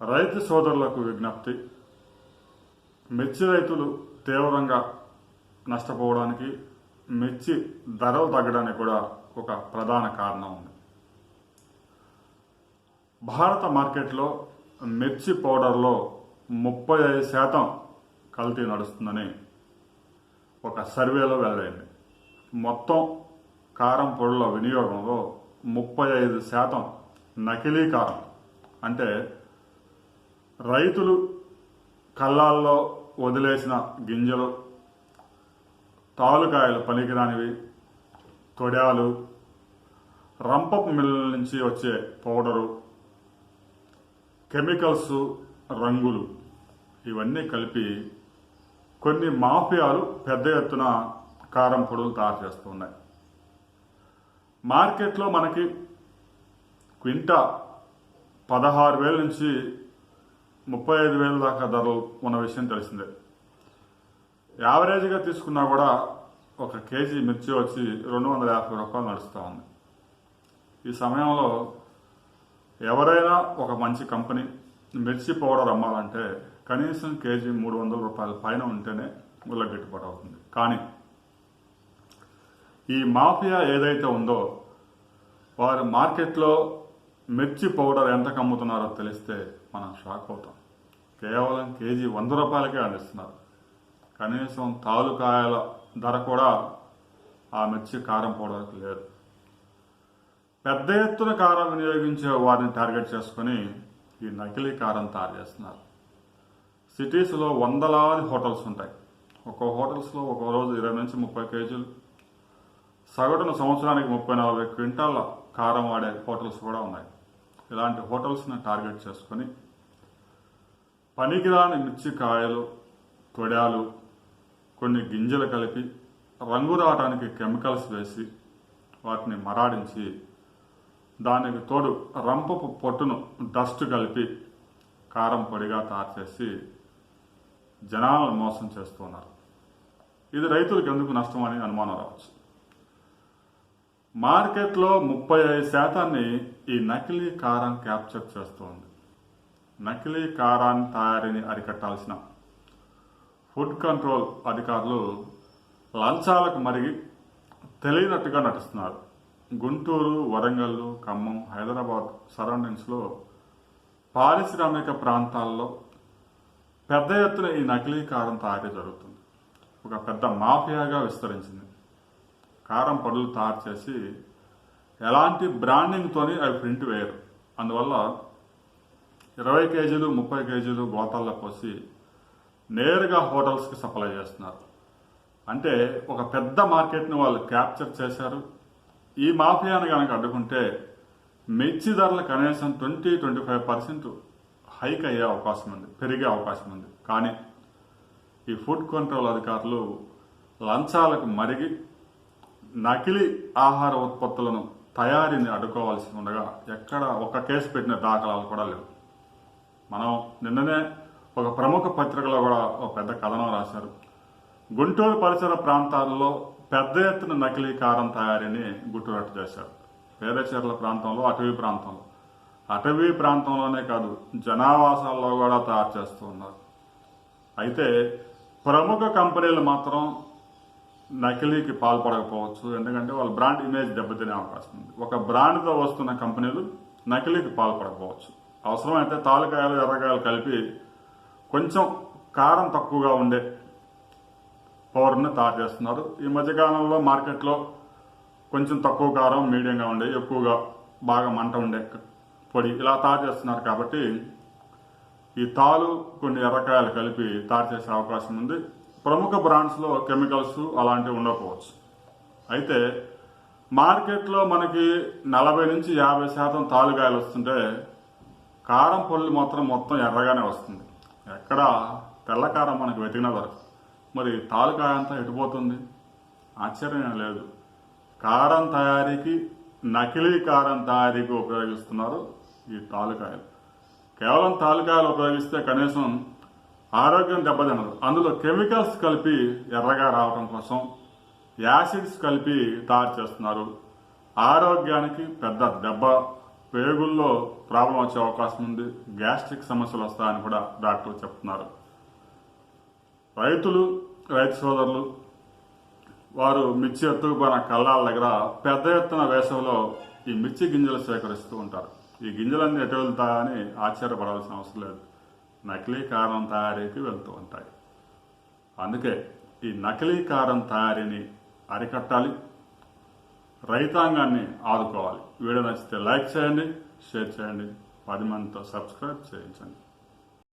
రైతు సోదరులకు విజ్ఞప్తి. మిర్చి రైతులు తీవ్రంగా నష్టపోవడానికి మిర్చి ధరలు తగ్గడానికి కూడా ఒక ప్రధాన కారణం ఉంది. భారత మార్కెట్లో మిర్చి పౌడర్లో ముప్పై ఐదు శాతం కల్తీ నడుస్తుందని ఒక సర్వేలో వెల్లడైంది. మొత్తం కారం పొడుల వినియోగంలో ముప్పై ఐదు శాతం నకిలీ కారం అంటే రైతులు కళ్ళాల్లో వదిలేసిన గింజలు తాలుకాయలు పనికిరానివి తొడాలు రంపపు మిల్లుల నుంచి వచ్చే పౌడరు కెమికల్స్ రంగులు ఇవన్నీ కలిపి కొన్ని మాఫియాలు పెద్ద ఎత్తున కారం పొడులు తయారు చేస్తున్నాయి. మార్కెట్లో మనకి క్వింటా పదహారు వేల నుంచి ముప్పై ఐదు వేల దాకా ధరలు ఉన్న విషయం తెలిసిందే. యావరేజ్గా తీసుకున్నా కూడా ఒక కేజీ మిర్చి వచ్చి రెండు వందల యాభై రూపాయలు నడుస్తూ ఉంది. ఈ సమయంలో ఎవరైనా ఒక మంచి కంపెనీ మిర్చి పౌడర్ అమ్మాలంటే కనీసం కేజీ మూడు వందల రూపాయల పైన ఉంటేనే గుల్ల గిట్టుబాటు అవుతుంది. కానీ ఈ మాఫియా ఏదైతే ఉందో వారు మార్కెట్లో మిర్చి పౌడర్ ఎంతకు అమ్ముతున్నారో తెలిస్తే మనం షాక్ అవుతాం. కేవలం కేజీ వంద రూపాయలకే అందిస్తున్నారు. కనీసం తాలుకాయల ధర కూడా ఆ మిర్చి కారం పోవడానికి లేదు. పెద్ద ఎత్తున కారం వినియోగించే వారిని టార్గెట్ చేసుకొని ఈ నకిలీ కారం తయారు చేస్తున్నారు. సిటీస్లో వందలాది హోటల్స్ ఉంటాయి. ఒక్కో హోటల్స్లో ఒక రోజు ఇరవై నుంచి ముప్పై కేజీలు. సగటున సంవత్సరానికి ముప్పై నలభై క్వింటాల కారం వాడే హోటల్స్ కూడా ఉన్నాయి. ఇలాంటి హోటల్స్ని టార్గెట్ చేసుకొని పనికిరాని మిర్చి కాయలు తొడాలు కొన్ని గింజలు కలిపి రంగు రావడానికి కెమికల్స్ వేసి వాటిని మరాడించి దానికి తోడు రంపపు పొట్టును డస్ట్ కలిపి కారం పొడిగా తయారు చేసి జనాలను మోసం చేస్తున్నారు ఇది రైతులకు ఎందుకు నష్టం అని అనుమానం రావచ్చు. మార్కెట్లో ముప్పై ఐదు శాతాన్ని ఈ నకిలీ కారం క్యాప్చర్ చేస్తోంది. నకిలీ కారాన్ని తయారీని అరికట్టాల్సిన ఫుడ్ కంట్రోల్ అధికారులు లంచాలకు మరిగి తెలియనట్టుగా నటిస్తున్నారు. గుంటూరు వరంగల్ ఖమ్మం హైదరాబాద్ సరౌండింగ్స్లో పారిశ్రామిక ప్రాంతాల్లో పెద్ద ఎత్తున ఈ నకిలీ కారం తయారీ జరుగుతుంది. ఒక పెద్ద మాఫియాగా విస్తరించింది. కారం పొడులు తయారు చేసి ఎలాంటి బ్రాండింగ్తోని అవి ప్రింట్ వేయరు. అందువల్ల ఇరవై కేజీలు ముప్పై కేజీలు గోతాల్లో పోసి నేరుగా హోటల్స్కి సప్లై చేస్తున్నారు. అంటే ఒక పెద్ద మార్కెట్ని వాళ్ళు క్యాప్చర్ చేశారు. ఈ మాఫియాను కనుక అడ్డుకుంటే మిర్చి ధరలు కనీసం twenty twenty five percent hike అయ్యే అవకాశం ఉంది పెరిగే అవకాశం ఉంది. కానీ ఈ ఫుడ్ కంట్రోల్ అధికారులు లంచాలకు మరిగి నకిలీ ఆహార ఉత్పత్తులను తయారీని అడ్డుకోవాల్సి ఉండగా ఎక్కడ ఒక కేసు పెట్టిన దాఖలాలు కూడా లేవు. మనం నిన్ననే ఒక ప్రముఖ పత్రికలో కూడా ఒక పెద్ద కథనం రాశారు. గుంటూరు పరిసర ప్రాంతాల్లో పెద్ద ఎత్తున నకిలీ కారం తయారీని గుట్టురట్టు చేశారు. పేదచీరల ప్రాంతంలో అటవీ ప్రాంతంలో. అటవీ ప్రాంతంలోనే కాదు జనావాసాల్లో కూడా తయారు చేస్తూ ఉన్నారు. అయితే ప్రముఖ కంపెనీలు మాత్రం నకిలీకి పాల్పడకపోవచ్చు ఎందుకంటే వాళ్ళ బ్రాండ్ ఇమేజ్ దెబ్బతినే అవకాశం ఉంది. ఒక బ్రాండ్తో వస్తున్న కంపెనీలు నకిలీకి పాల్పడకపోవచ్చు అవసరమైతే తాలకాయలు ఎర్రకాయలు కలిపి కొంచెం కారం తక్కువగా ఉండే పౌడర్ని తయారు చేస్తున్నారు. ఈ మధ్యకాలంలో మార్కెట్లో కొంచెం తక్కువ కారం మీడియంగా ఉండే ఎక్కువగా బాగా మంట ఉండే పొడి ఇలా తయారు చేస్తున్నారు కాబట్టి ఈ తాలు కొన్ని ఎర్రకాయలు కలిపి తయారు చేసే అవకాశం ఉంది. ప్రముఖ బ్రాండ్స్లో కెమికల్స్ అలాంటివి ఉండకపోవచ్చు. అయితే మార్కెట్లో మనకి నలభై నుంచి యాభై శాతం తాలుగాయలు వస్తుంటే కారం పొల్లు మాత్రం మొత్తం ఎర్రగానే వస్తుంది. ఎక్కడ తెల్ల కారం మనకు వెతికిన దొరకదు. మరి తాలుకాయ అంతా ఎటుపోతుంది ఆశ్చర్యం లేదు. కారం తయారీకి నకిలీ కారం తయారీకి ఉపయోగిస్తున్నారు ఈ తాలుకాయలు. కేవలం తాలుకాయలు ఉపయోగిస్తే కనీసం ఆరోగ్యం దెబ్బతినదు. అందులో కెమికల్స్ కలిపి ఎర్రగా రావడం కోసం యాసిడ్స్ కలిపి తయారు చేస్తున్నారు. ఆరోగ్యానికి పెద్ద దెబ్బ. పేగుల్లో ప్రాబ్లం వచ్చే అవకాశం ఉంది. గ్యాస్ట్రిక్ సమస్యలు వస్తాయని కూడా డాక్టర్లు చెప్తున్నారు. రైతులు రైతు సోదరులు వారు మిర్చి ఎత్తుకుపోయిన కళ్ళాల దగ్గర పెద్ద ఎత్తున వేసవిలో ఈ మిర్చి గింజలు సేకరిస్తూ ఉంటారు. ఈ గింజలన్నీ ఎటు వెళ్తాయని ఆశ్చర్యపడాల్సిన అవసరం లేదు. నకిలీ కారం తయారీకి వెళ్తూ ఉంటాయి. అందుకే ఈ నకిలీ కారం తయారీని అరికట్టాలి రైతాంగాన్ని ఆదుకోవాలి. వీడియో నచ్చితే లైక్ చేయండి షేర్ చేయండి పది మందితో సబ్స్క్రైబ్ చేయించండి.